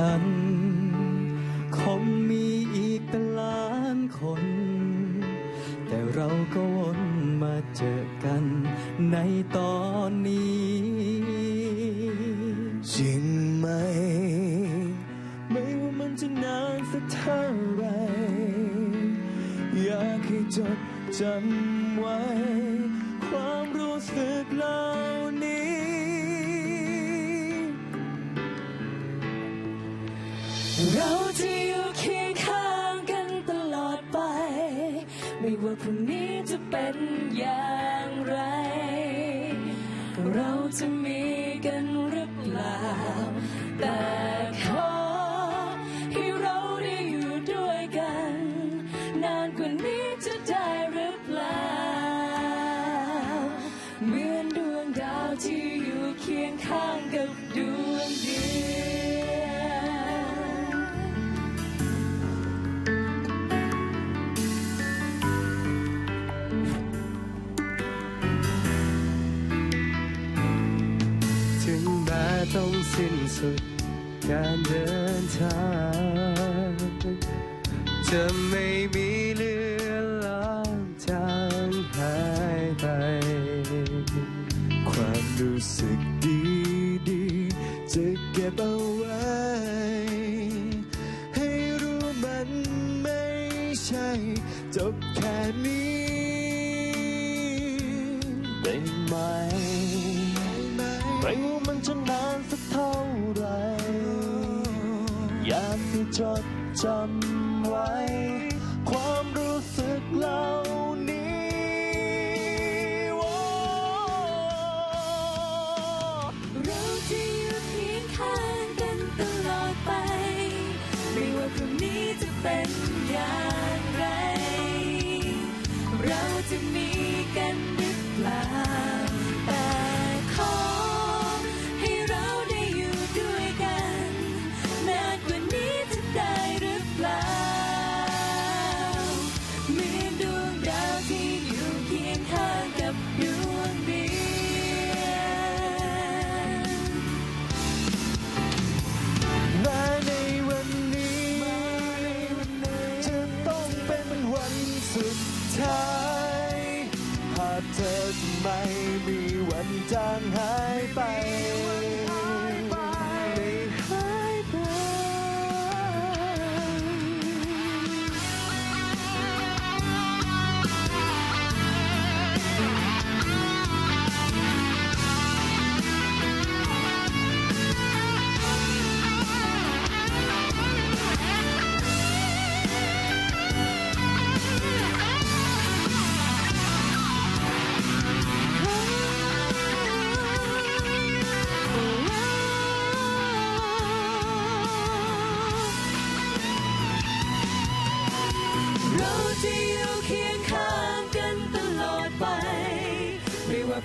ฉัน คงมีอีกเป็นล้านคน แต่เราก็วนมาเจอกันในตอนนี้จริงไหม ไม่ว่ามันจะนานสักเท่าไหรอยากให้จดจำไว้ ความรู้สึกเลา เราจะอยู่เคียงข้างกันตลอดไป ไม่ว่าพรุ่งนี้จะเป็นอย่างไร เราจะมีกันหรือเปล่า แต่ขอให้เราได้อยู่ด้วยกัน นานกว่านี้จะได้หรือเปล่า เหมือนดวงดาวที่อยู่เคียงข้างกับดวงเดือน แม้ต้องสิ้นสุดการเดินทาง จะไม่มีเลือนลางจางหายไป ความรู้สึกดีดีๆจะเก็บเอาไว้ ให้รู้มันไม่ใช่ จบแค่นี้ได้ไหมไม่ว่ามัน จะนานสักเท่าไร อยากให้จดจำไว้ ความรู้สึกเหล่านี้โอ้เราจะอยู่เคียงข้างกันตลอดไป ไม่ว่าพรุ่งนี้จะเป็นอย่างไร เราจะมีกันหรือเปล่า ไม่มีวันจางหายไป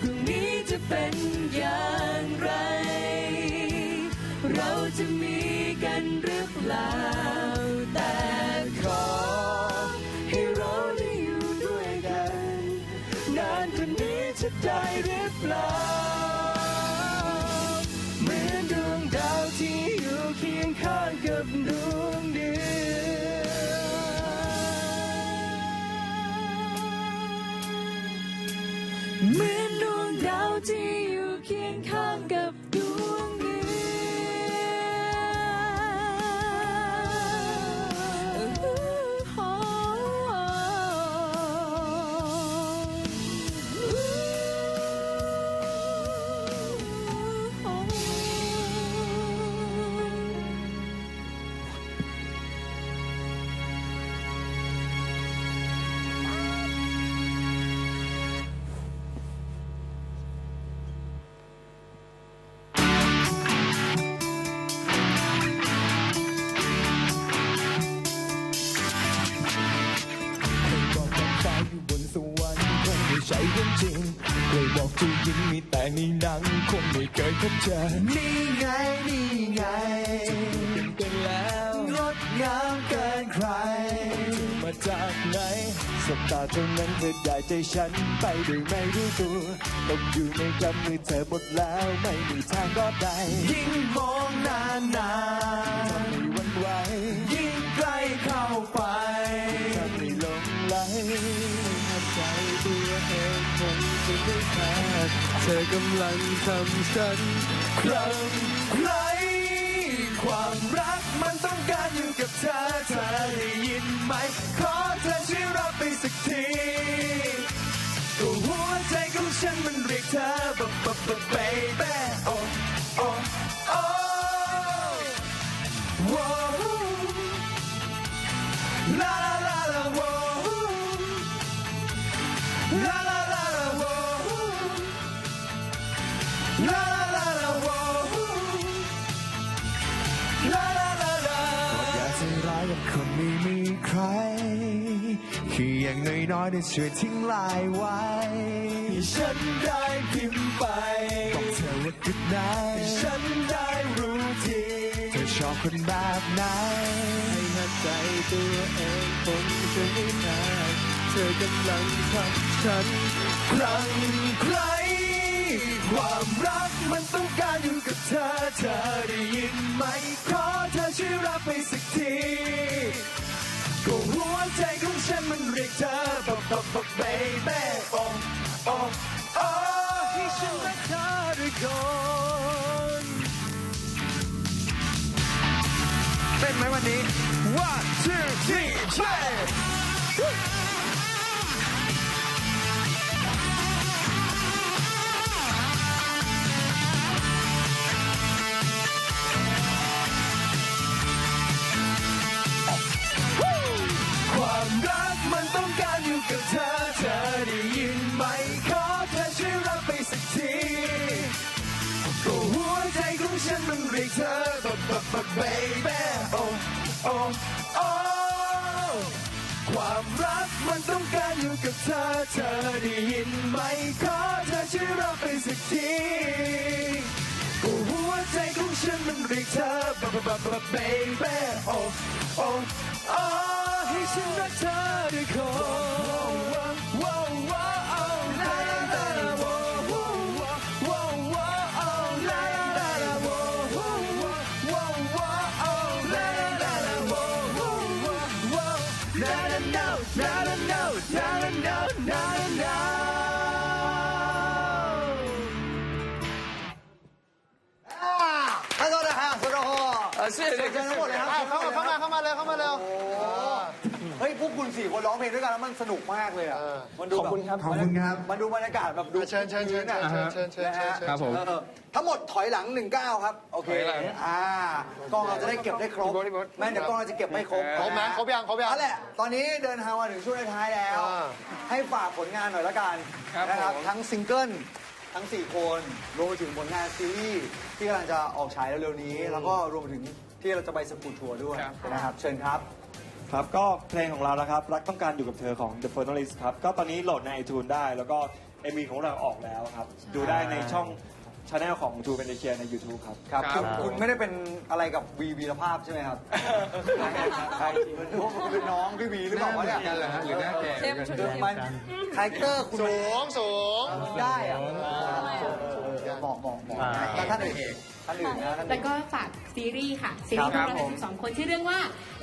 พรุ่งนี้จะเป็นอย่างไร เราจะมีกันหรือเปล่าแต่ขอ ให้เราได้อยู่ด้วยกัน นานกว่านี้จะได้หรือเปล่าเหมือนดวงดาวที่อยู่เคียงข้างกับดวง งคงไม่เคยพบเจอนี่ไงนี่ไงเป็นกันแล้วงดงามเกินใคร มาจากไหนสบตาเท่านั้นเธอได้ใจฉันไปโดยไม่รู้ตัวตกอยู่ในกำมือเธอหมดแล้วไม่มีทางรอดได้ยิ่งมองนานนานทำให้วันไหวยิ่งใกล้เข้าไปทำให้หลงไหลหัดใจตัวเองคงจะไม่ขาด เธอกำลังทำฉันครั่งไคล้ความรักมันต้องการอยู่กับเธอเธอได้ยินไหม ขอเธอช่วยรับไปสักทีก็หัวใจของฉันมันเรียกเธอบบบบบบเบบี้โอ้โอ้โอ้ว้าวลา ได้ช่วยทิ้งลายไว้ให้ฉันได้พิมพ์ไปบอกเธอว่า good night ให้ฉันได้รู้ทีเธอชอบคนแบบไหนให้หัดใจตัวเองคงจะไม่นานเธอกำลังทำฉันครั้งใคร ความรักมันต้องการอยู่กับเธอเธอได้ยินไหม but baby, oh, oh, oh, he should let her go. เต้นไหมวันนี้ One two three play ฉันมันเรียกเธอแบบแบบแบบเบบี้โอ้โอโอความรักมันต้องการอยู่กับเธอ เธอได้ยินไหมขอเธอช่วยรับไปสักทีก็หัวใจของฉันมันเรียกเธอแบบแบบแบบเบบี้โอ้โอโอให้ฉันรักเธอด้วยคน ษเชิญทั้งหมดเลยครับเข้ามาเข้ามาเข้ามาเลยเข้ามาเร็วเฮ้ยพวกคุณสี่คนร้องเพลงด้วยกันแล้วมันสนุกมากเลยอะมันดูขอบคุณครับขอบคุณครับมันดูบรรยากาศแบบดูเชิญเชิญเชิญนะเชิญเชิญเชิญเชิญนะฮะครับผมทั้งหมดถอยหลังหนึ่งก้าครับโอเคอ่ากล้องเราจะได้เก็บได้ครบแม่เดี๋ยวกล้องเราจะเก็บไม่ครบครบไหมครบยังครบยังนั่นแหละตอนนี้เดินทางมาถึงช่วงท้ายแล้ว ให้ฝากผลงานหน่อยละกันนะครับทั้งซิงเกิล ทั้ง 4 คนรวมไปถึงผลงานซีรีส์ที่กำลังจะออกฉายเร็วๆนี้ แล้วก็รวมไปถึงที่เราจะไปสกูทัวร์ด้วยนะครับ เชิญครับ ครับก็เพลงของเรานะครับ รักต้องการอยู่กับเธอของ The f o r n a l i s t ครับ ก็ตอนนี้โหลดใน iTunes ได้ แล้วก็เอ็มีของเราออกแล้วครับ ดูได้ในช่อง ช anel ของ True p e n a s i a ใน YouTube ครับ ครับครัคุบณคุณไม่ได้เป็นอะไรกับวีวีรภาพใช่ไหมครับใครคุณเป็นน้องพี่วีหรือเปล่าวะเนี่ยกันเหรอฮะหรือหน้าแก่เข้มชุดเข้มมันคาแรคเตอร์คุณสูงสูง ได้อะบอกบอกบอกแล้วท่านอื่นท่านอื่นนะท่านแล้วอื่นก็ฝากซีรีส์ค่ะ ซีรีส์ของเราทั้งสองคนชื่อเรื่องว่า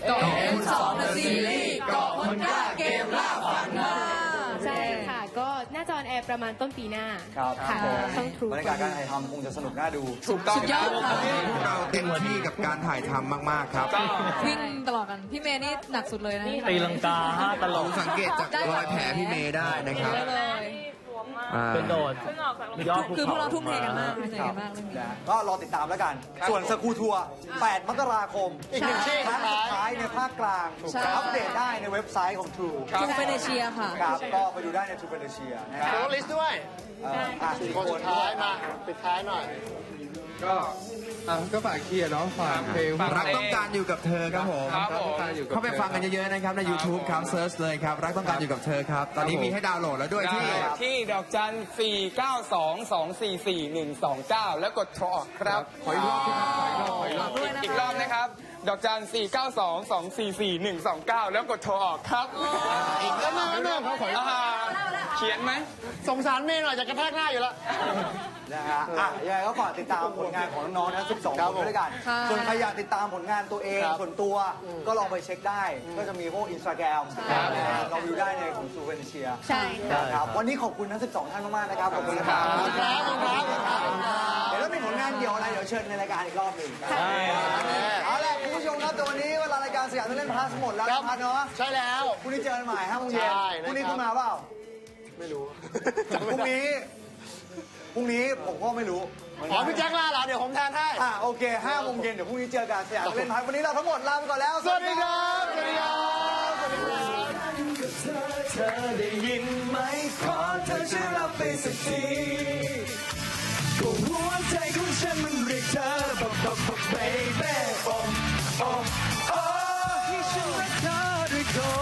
เกาะ M2 The Series เกาะคนกล้าเกมล่าฝัน ค่ะ ใช่ค่ะ ก็น่าจะออนแอร์ประมาณต้นปีหน้าครับค่ะช่องทรูบรรยากาศการถ่ายทำคงจะสนุกน่าดูถูกต้องสุดยอดค่ะเราเต็มที่กับการถ่ายทำมากๆครับวิ่งตลอดกัน พี่เมย์นี่หนักสุดเลยนะ ตีลังกาห้าตลเรากสังเกตจากรอยแผลพี่เมย์ได้นะครับ ได้เลย อ่า เป็นโดดยอดภูคือพวกเขาเราทุ่มเทกันมากเหนื่อยกันมากเรื่องนี้ นะก็รอติดตามแล้วกันส่วนสกูทัวร์ 8 มกราคม อีกหนึ่งที่ครั้งสุดท้ายในภาคกลางใช่ อัปเดตได้ในเว็บไซต์ของ True ทูเฟเนเชียค่ะ ครับ ก็ไปดูได้ใน True f a n t a s i a นะคโชรับว์ลิสต์ด้วยเอ่ออะสี่คนคสุนดท้ายมาปิดท้ายหน่อย ก็ อะก็ฝากเคียร์เนาะฝากเพลงรักต้องการอยู่กับเธอครับผมรักต้องการอยู่กับเข้าไปฟังกันเยอะๆนะครับใน YouTube ครับเซิร์ชเลยครับ รักต้องการอยู่กับเธอครับ ตอนนี้มีให้ดาวน์โหลดแล้วด้วยที่ที่ดอกจัน 4 9 2 2 4 4 1 2 9 แล้วกดโทรออกครับ ขออีกรอบที่ครับขออีกรอบขออีกรอบ อีกรอบนะครับ ดอกจัน 4 9 2 2 4 4 1 2 9 แล้วกดโทรออกครับ อีกแล้วนะแม่เขาขออ่าเขียนไหมสงสารเมย์หน่อยจะกระแทกหน้าอยู่แล้ว นะฮะอะยังไงก็ฝากติดตามผลงานของน้องๆทั้ง 12ครับคผมนด้วยกัน ส่วนใครอยากติดตามผลงานตัวเอง ครับส่วนตัวก็ลองไปเช็คได้ ก็จะมีพวกอินสตาแกรมเราดูได้ในของซูเวนเชียใช่ นะครับ วันนี้ขอบคุณทั้ง 12 ท่านมากๆนะครับ ขอบคุณนะครับขอบคุณครับขอบคุณครับเดี๋ยวถ้ามีผลงานเดี่ยวอะไรเดี๋ยวเชิญในรายการอีกรอบหนึ่งเอาล่ะคุณผู้ชมครับแต่วันนี้เวลารายการสยามต้องเล่นพาสหมดแล้วครับนะพัดเนาะ ใช่แล้ว พรุ่งนี้เจอกันใหม่ห้าโมงเย็นใช่พรุ่งนี้นะครับคุณมาเปล่า ไม่รู้ พรุ่งนี้ พรุ่งนี้ผมก็ไม่รู้ อ๋อพี่แจ็คลาเหรอเดี๋ยวผมแทนให้ อะโอเคห้าโมงเย็นเดี๋ยวพรุ่งนี้เจอกันสยามต้องเล่นพาสวันนี้เราทั้งหมดลาไปก่อนแล้ว สวัสดีครับ สวัสดีครับ สวัสดีครับเธอได้ยินไหมขอเธอช่วยรับไปสักทีก็หัวใจของฉันมันเรียกเธอบอกบอกบอก baby โอ้โอ้โอ้ให้ฉันรักเธอด้วยคน